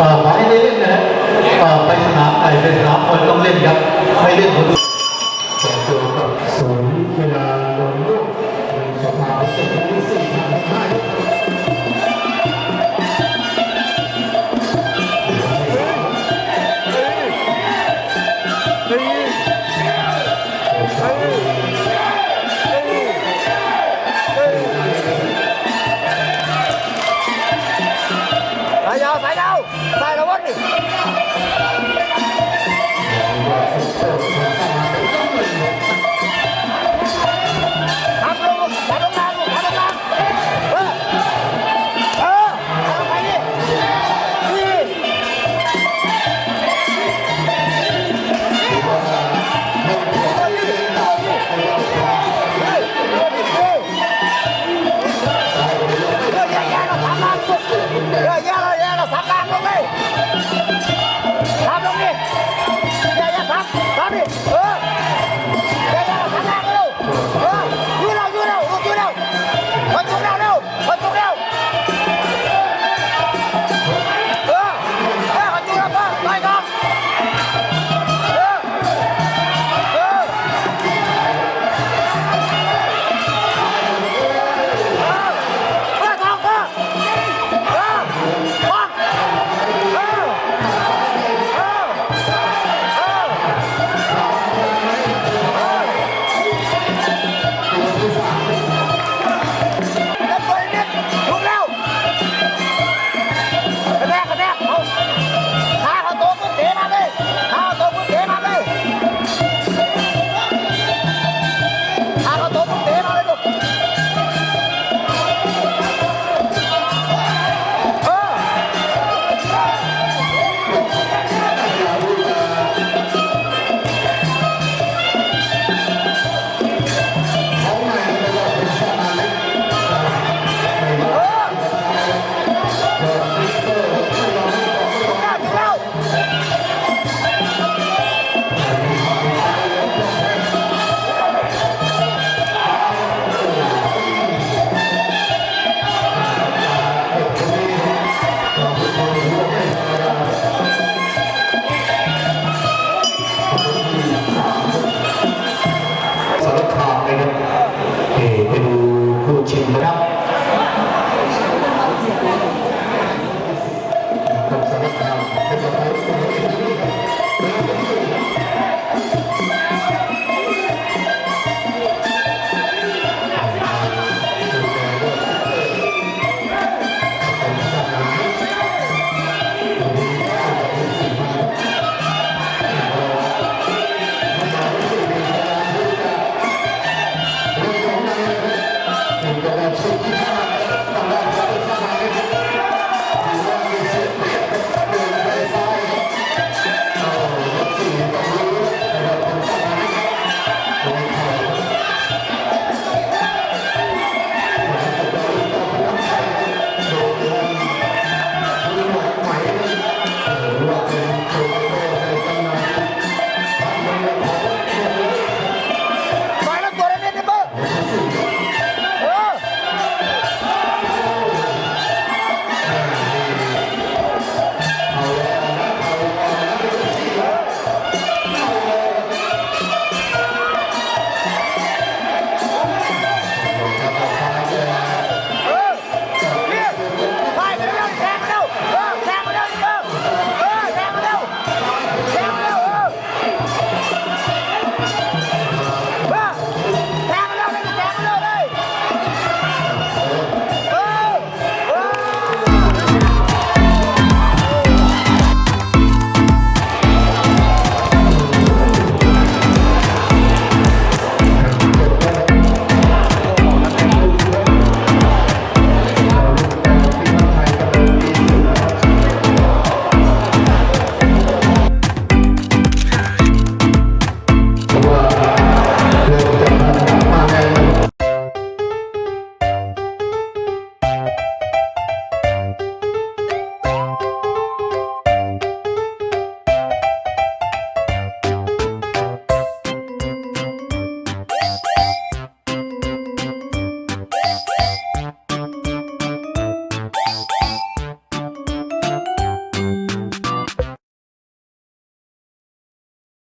ต่อไปเล่นนะต่อไปสนามไหนเป็นสนามคนต้องเล่นยับไม่เล่นคนดู